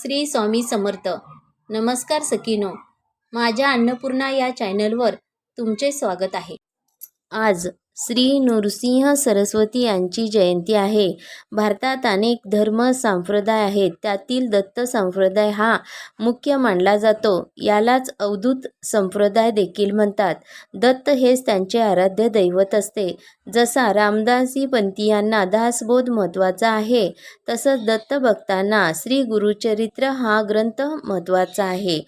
श्री स्वामी समर्थ. नमस्कार सकीनो माझ्या अन्नपूर्णा या चॅनलवर तुमचे स्वागत आहे. आज श्री नृसिंह सरस्वती यांची जयंती आहे. भारतात अनेक धर्म संप्रदाय आहेत. त्यातील दत्त संप्रदाय हा मुख्य मानला जातो. यालाच अवधूत संप्रदाय देखील म्हणतात. दत्त हेच त्यांचे आराध्य दैवत असते. जसा रामदासी पंथीयांना दासबोध महत्त्वाचा आहे तसंच दत्त भक्तांना श्री गुरुचरित्र हा ग्रंथ महत्त्वाचा आहे.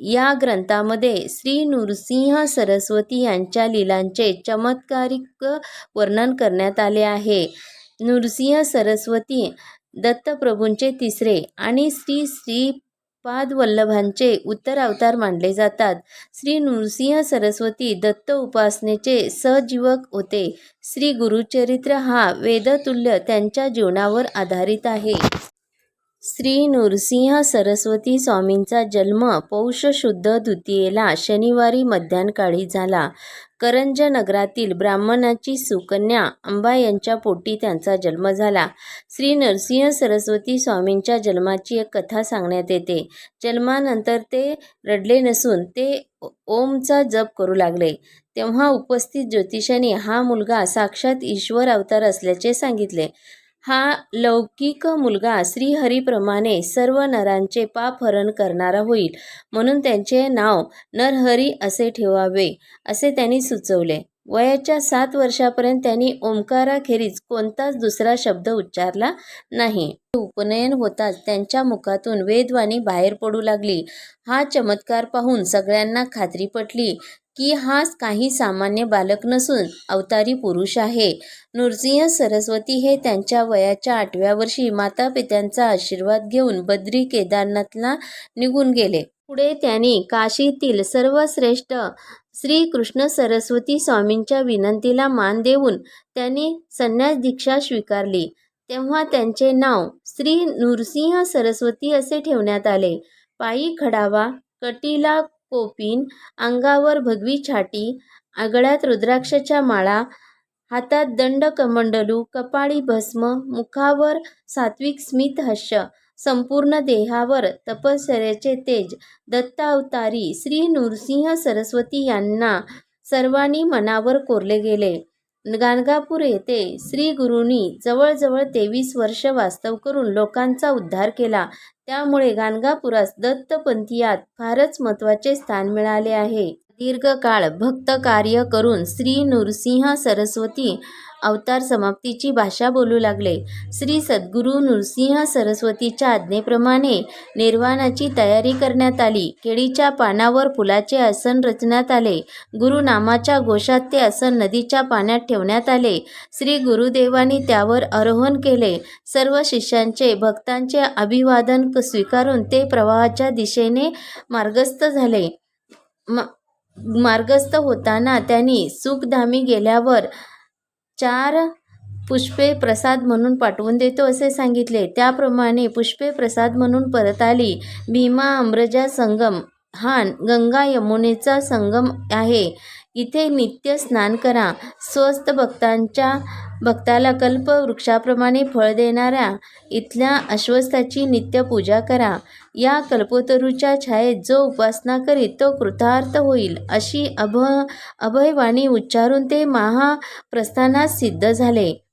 या ग्रंथामध्ये श्री नृसिंह सरस्वती यांच्या लीलांचे चमत्कारिक वर्णन करण्यात आले आहे. नृसिंह सरस्वती दत्तप्रभूंचे तिसरे आणि श्री श्री पादवल्लभांचे उत्तर अवतार मानले जातात. श्री नृसिंह सरस्वती दत्त उपासनेचे सहजीवक होते. श्री गुरुचरित्र हा वेदतुल्य त्यांच्या जीवनावर आधारित आहे. श्री नृसिंह सरस्वती स्वामींचा जन्म पौष शुद्ध द्वितीयेला शनिवारी मध्यानकाळी झाला. करंज नगरातील ब्राह्मणाची सुकन्या अंबा यांच्या पोटी त्यांचा जन्म झाला. श्री नरसिंह सरस्वती स्वामींच्या जन्माची एक कथा सांगण्यात येते. जन्मानंतर ते रडले नसून ते ओमचा जप करू लागले. तेव्हा उपस्थित ज्योतिषाने हा मुलगा साक्षात ईश्वर अवतार असल्याचे सांगितले. हा लौकिक मुलगा श्रीहरीप्रमाणे सर्व नरांचे पापहरण करणारा होईल. म्हणून त्यांचे नाव नरहरी असे ठेवावे असे त्यांनी सुचवले. वयाच्या सात वर्षापर्यंत त्यांनी ओंकाराखेरीज कोणताच दुसरा शब्द उच्चारला नाही. उपनयन होताच त्यांच्या मुखातून वेदवाणी बाहेर पडू लागली. हा चमत्कार पाहून सगळ्यांना खात्री पटली की हा काही सामान्य बालक नसून अवतारी पुरुष आहे. नृसिंह सरस्वती हे त्यांच्या वयाच्या आठव्या वर्षी मातापित्यांचा आशीर्वाद घेऊन बद्री केदारनाथला निघून गेले. पुढे त्यांनी काशीतील सर्वश्रेष्ठ श्री कृष्ण सरस्वती स्वामींच्या विनंतीला मान देऊन त्यांनी संन्यास दीक्षा स्वीकारली. तेव्हा त्यांचे नाव श्री नृसिंह सरस्वती असे ठेवण्यात आले. पायी खडावा कटीला कोपीन अंगावर भगवी छाटी आगळ्यात रुद्राक्षच्या माळा हातात दंड कमंडलू कपाळी भस्म मुखावर सात्विक स्मित हस्य संपूर्ण देहावर तपश्चर्याचे तेज. दत्तावतारी श्री नृसिंह सरस्वती यांना सर्वांनी मनावर कोरले गेले. गाणगापूर येथे श्री गुरुनी जवळजवळ तेवीस वर्ष वास्तव करून लोकांचा उद्धार केला. त्यामुळे गाणगापुरास दत्तपंथीयात फारच महत्त्वाचे स्थान मिळाले आहे. दीर्घकाळ भक्त कार्य करून श्री नृसिंह सरस्वती अवतार समाप्तीची भाषा बोलू लागले. श्री सद्गुरू नृसिंह सरस्वतीच्या आज्ञेप्रमाणे निर्वाणाची तयारी करण्यात आली. केळीच्या पानावर फुलाचे आसन रचण्यात आले. गुरुनामाच्या घोषात ते आसन नदीच्या पाण्यात ठेवण्यात आले. श्री गुरुदेवांनी त्यावर आरोहण केले. सर्व शिष्यांचे भक्तांचे अभिवादन स्वीकारून ते प्रवाहाच्या दिशेने मार्गस्थ झाले. मार्गस्थ होताना त्यांनी सुखधामी गेल्यावर चार पुष्पे प्रसाद म्हणून पाठवून देतो असे सांगितले. त्याप्रमाणे पुष्पे प्रसाद म्हणून परत आली. भीमा अम्रजा संगम हा गंगा यमुनेचा संगम आहे. इथे नित्य स्नान करा. स्वस्त भक्तांच्या भक्ताला कल्प वृक्षाप्रमाणे फळ देणाऱ्या इथल्या अश्वस्थाची नित्य पूजा करा. या कल्पतरूच्या छायेत जो उपासना करीत तो कृतार्थ होईल अशी अभ अभयवाणी उच्चारून ते महाप्रस्थानास सिद्ध झाले.